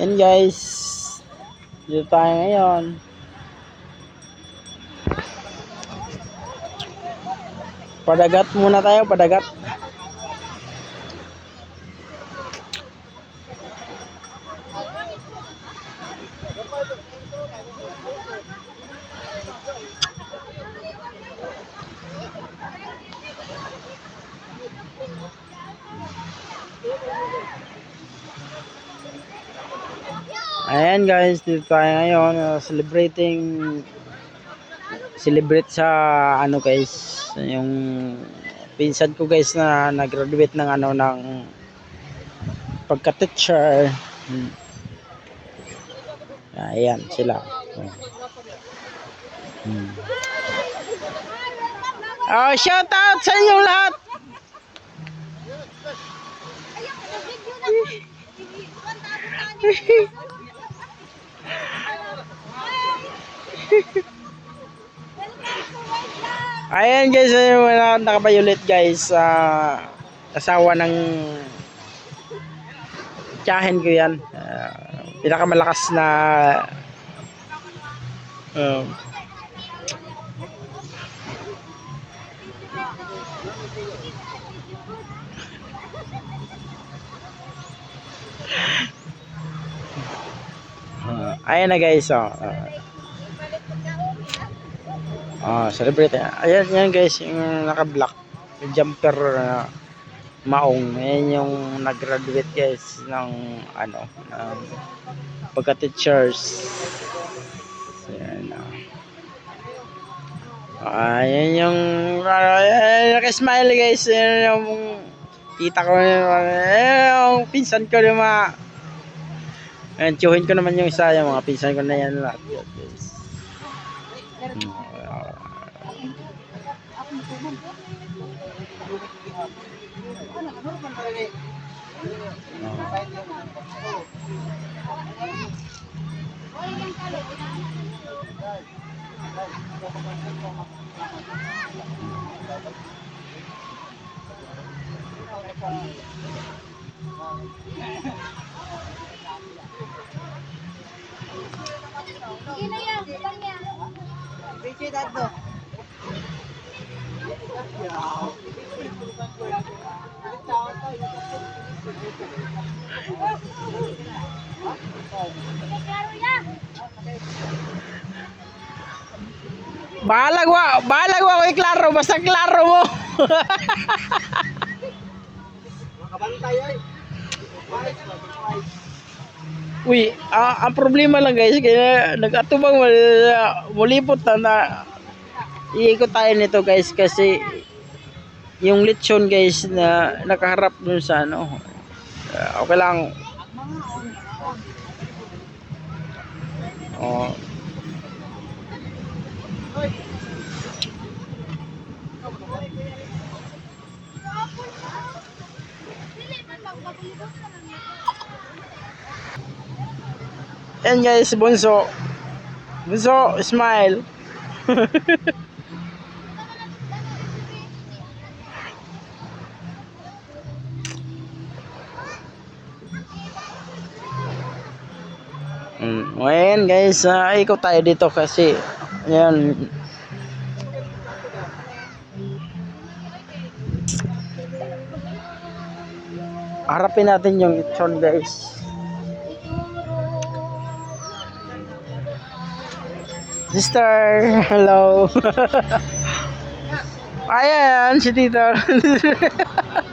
Yan guys. Dito tayo ngayon. Padagat muna tayo, padagat. Ayan guys, dito tayo ngayon uh, celebrating celebrate sa ano guys, yung pinsan ko guys na nag-graduate ng ano ng pagka-teacher. Hmm. Ayan sila. Hmm. Oh, shout out sa inyo lahat. Ayan guys, yung mga nakabayulit guys. ah asawa ng tiyahin ko yan. Ah, pinakamalakas na ah, ayan na guys. Oh, ah. Ah, celebrate. Ayan, yan guys, yung naka-black jumper na maong. Ayan yung nag-graduate guys ng ano, ng pagka-teachers. Ayan ah. Ayan yung uh, naka-smile guys. Ayan yung kita ko yung, yung pinsan ko yung mga Ayan, tiyuhin ko naman yung isa, yung mga pinsan ko na yan lahat. Guys. Hmm. Sige na yan, ilang yan. Yan. Balag wa, balag wa ko klaro, basta klaro mo. Uy, ah, ang problema lang guys, kaya nag-atubang mal- mulipot na na iikot tayo nito guys kasi yung lechon guys na nakaharap dun sa ano ah, okay lang oh. Yan guys, bunso. Bunso, smile. Mm, ngayon guys, uh, ikaw tayo dito kasi yan harapin natin yung lechon guys. Sister, hello. Ayan, si Tito.